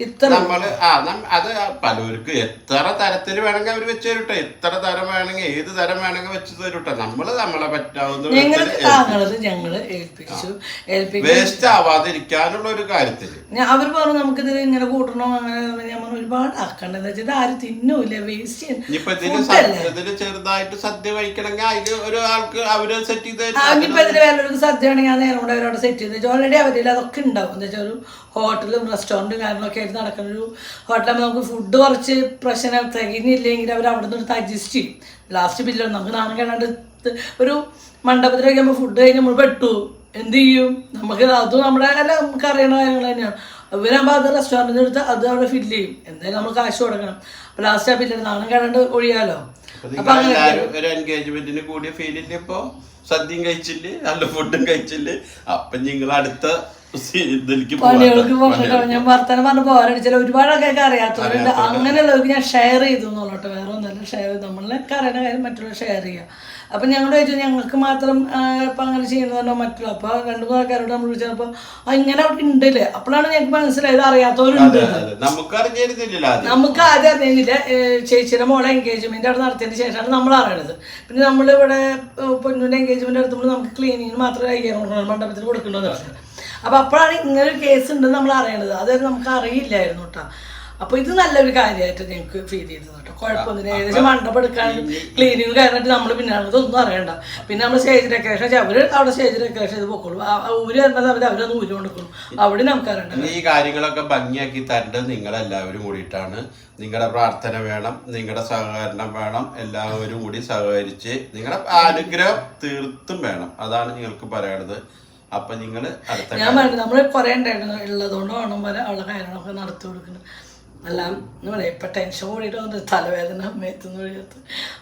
ഇത്ര നമ്മൾ ആ അത് പലർക്ക് എത്ര തരത്തിൽ വേണമെങ്കിൽ അവർ വെച്ച് തരട്ടെ. എത്ര തരം വേണമെങ്കിൽ ഏത് തരം വേണമെങ്കിൽ വെച്ച് തരട്ടെ. നമ്മൾ നമ്മളെ പറ്റാവുന്ന ഞങ്ങൾക്ക് താങ്കളത് ഞങ്ങൾ ഏൽപ്പിച്ചു. ഏൽപ്പിച്ചു വേസ്റ്റ് ആവാതിരിക്കാനുള്ള ഒരു കാര്യത്തിൽ. അവർ പറഞ്ഞു നമുക്കിത് ഇങ്ങനെ കൂട്ടണോ അങ്ങനെ ഞാൻ പറഞ്ഞു ഒരുപാട് ആക്കണ്ടെന്ന് വെച്ചാൽ ഇത് ആരും തിന്നൂല വേസ്റ്റ് ഇനിയിപ്പൊ ഇതിൽ ചെറുതായിട്ട് സദ്യ കഴിക്കണമെങ്കിൽ അതിൽ ഒരു ആൾക്ക് അവർ സെറ്റ് ചെയ്ത് വേറൊരു സദ്യ ആണെങ്കിൽ ആ നേരം കൊണ്ട് അവരോട് സെറ്റ് ചെയ്ത് ഓൾറെഡി അവരിൽ അതൊക്കെ ഉണ്ടാവും. എന്താ വെച്ചാൽ ഒരു ഹോട്ടലും റെസ്റ്റോറന്റും കാര്യങ്ങളൊക്കെ ആയിട്ട് നടക്കുന്ന ഒരു ഹോട്ടലാകുമ്പോൾ നമുക്ക് ഫുഡ് കുറച്ച് പ്രശ്നം തികഞ്ഞില്ലെങ്കിൽ അവർ അവിടെ നിന്ന് എടുത്ത് അഡ്ജസ്റ്റ് ചെയ്യും. ലാസ്റ്റ് ബില്ലാണ് നമുക്ക് നാണം കേടാണ്ട് ഒരു മണ്ഡപത്തിലേക്ക് നമ്മൾ ഫുഡ് കഴിഞ്ഞ് നമ്മൾ പെട്ടു. എന്ത് ചെയ്യും? നമുക്ക് അതും നമ്മുടെ അല്ല നമുക്ക് അറിയണ കാര്യങ്ങൾ തന്നെയാണ് ഇവരാകുമ്പോൾ അത് റെസ്റ്റോറന്റിൽ എടുത്ത് അത് അവിടെ ഫില്ല് ചെയ്യും. എന്തായാലും നമ്മൾ കാശ് കൊടുക്കണം. അപ്പോൾ ലാസ്റ്റ് ആ ബില്ല് നാണം കാണാണ്ട് ഒഴിയാലോ? അപ്പൊ എൻഗേജ്മെന്റിന് കൂടിയ ഫീലില്ല ഇപ്പൊ? സദ്യയും കഴിച്ചില്ലേ? നല്ല ഫുഡും കഴിച്ചില്ലേ? അപ്പൊ നിങ്ങൾ അടുത്ത പണികൾക്ക് പോകട്ടോ ഞാൻ വർത്തമാനം പറഞ്ഞ് പോരാടിച്ചാൽ ഒരുപാട് ആൾക്കാർക്ക് അറിയാത്തവരുണ്ട് അങ്ങനെയുള്ളവർക്ക് ഞാൻ ഷെയർ ചെയ്തു എന്നുള്ളട്ടോ വേറെ ഒന്നല്ല ഷെയർ ചെയ്തു. നമ്മളൊക്കെ അറിയുന്ന കാര്യം മറ്റുള്ളവർ ഷെയർ ചെയ്യുക അപ്പം ഞങ്ങളുടെ ചോദിച്ചു ഞങ്ങൾക്ക് മാത്രം ഇപ്പം അങ്ങനെ ചെയ്യുന്നതല്ലോ മറ്റുള്ള അപ്പോൾ രണ്ട് മൂന്ന് ആൾക്കാരോട് നമ്മൾ വിളിച്ചപ്പോൾ ഇങ്ങനെ അവിടെ ഉണ്ടല്ലേ അപ്പോഴാണ് ഞങ്ങൾക്ക് മനസ്സിലായത് അറിയാത്തവരുണ്ട്. നമുക്ക് ആദ്യം. അറിഞ്ഞില്ല ചേച്ചിയുടെ മോളെ എൻഗേജ്മെന്റ് അവിടെ നടത്തിയതിന് ശേഷമാണ് നമ്മൾ അറിയണത്. പിന്നെ നമ്മളിവിടെ ഏഹ്, പൊന്നുവിന്റെ എൻഗേജ്മെന്റ് നടത്തുമ്പോൾ നമുക്ക് ക്ലീനിങ്ങിന് മാത്രമേ അയ്യായിരം മണ്ഡപത്തിൽ കൊടുക്കേണ്ടതെന്ന് പറഞ്ഞു. അപ്പൊ അപ്പോഴാണ് ഇങ്ങനെ ഒരു കേസ് ഉണ്ടെന്ന് നമ്മൾ അറിയണത്. അത് നമുക്ക് അറിയില്ലായിരുന്നു കേട്ടോ. അപ്പൊ ഇത് നല്ലൊരു കാര്യമായിട്ട് ഞങ്ങൾക്ക് ഫീൽ ചെയ്തത് കേട്ടോ. കുഴപ്പമൊന്നുമില്ല. ഏകദേശം മണ്ഡപം എടുക്കാനും ക്ലീനിങ് കാര്യമായിട്ട് നമ്മൾ പിന്നെ ഇതൊന്നും അറിയണ്ട. പിന്നെ നമ്മൾ സ്റ്റേജ് ഡെക്കറേഷൻ വെച്ചാൽ അവർ അവിടെ സ്റ്റേജ് ഡെക്കറേഷൻ ചെയ്ത് പോക്കോളൂ. ഊര് വരുന്ന സമയത്ത് അവരൊന്ന് ഊര് കൊടുക്കണം അവിടെ നമുക്ക് അറിയണ്ട ഈ കാര്യങ്ങളൊക്കെ ഭംഗിയാക്കി തരേണ്ടത് നിങ്ങളെല്ലാവരും കൂടിയിട്ടാണ്. നിങ്ങളുടെ പ്രാർത്ഥന വേണം നിങ്ങളുടെ സഹകരണം വേണം. എല്ലാവരും കൂടി സഹകരിച്ച് നിങ്ങളുടെ അനുഗ്രഹം തീർത്തും വേണം. അതാണ് നിങ്ങൾക്ക് പറയണത്. അപ്പൊ നിങ്ങൾ അടുത്ത ഞാൻ പറഞ്ഞു നമ്മൾ കുറെ ഉണ്ടായിരുന്നു. ഉള്ളതുകൊണ്ട് വേണം പോലെ അവളെ കാര്യങ്ങളൊക്കെ നടത്തി കൊടുക്കുന്നത് അല്ല എന്താ പറയാ ഇപ്പൊ ടെൻഷൻ കൂടിയിട്ട് തലവേദന മേത്തുന്ന വഴിയത്ത്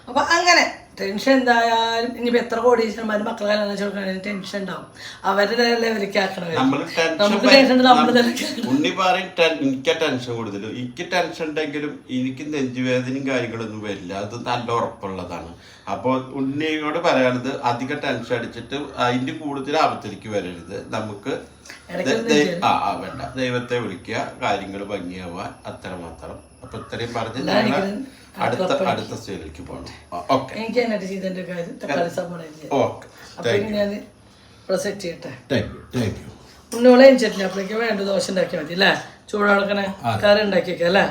അപ്പൊ അങ്ങനെ ടെൻഷൻ എന്തായാലും ഇനിയിപ്പോ എത്ര കോടീശ്വരന്മാരും മക്കളെ കല്യാണം ടെൻഷൻ ഉണ്ടാവും. അവരുടെ ലെവലിലേക്ക് ആക്കണം നമുക്ക് ടെൻഷൻ ഉണ്ണി പറയും എനിക്ക് ടെൻഷൻ കൂടുതൽ എനിക്ക് ടെൻഷൻ ഉണ്ടെങ്കിലും എനിക്ക് നെഞ്ചുവേദനയും കാര്യങ്ങളൊന്നും വരില്ല. അത് നല്ല ഉറപ്പുള്ളതാണ്. അപ്പോൾ ഉണ്ണിയോട് പറയാനത് അധികം ടെൻഷൻ അടിച്ചിട്ട് അതിന്റെ കൂടുതൽ ആപത്തിലേക്ക് വരരുത്. നമുക്ക് ആ വേണ്ട. ദൈവത്തെ വിളിക്കുക. കാര്യങ്ങൾ ഭംഗിയാവാൻ അത്രമാത്രം. അപ്പൊ ഇത്രയും പറഞ്ഞ് ഞങ്ങൾ അടുത്ത അടുത്ത സ്റ്റേജിലേക്ക് പോകണം ഓക്കെ. എനിക്ക് അതിനായിട്ട് ചെയ്തതിന്റെ കാര്യം തക്കാളി സാമ്പാർ ഓക്കെ. അപ്പൊ ഞാൻ പ്രൊസെറ്റ് ചെയ്യട്ടെ? Thank you thank you chutney അപ്പോഴേക്ക് വേണ്ട ദോശ ഉണ്ടാക്കിയാൽ മതി അല്ലേ? ചൂടാളക്കണേ കറി ഉണ്ടാക്കിയേക്കാം അല്ലേ?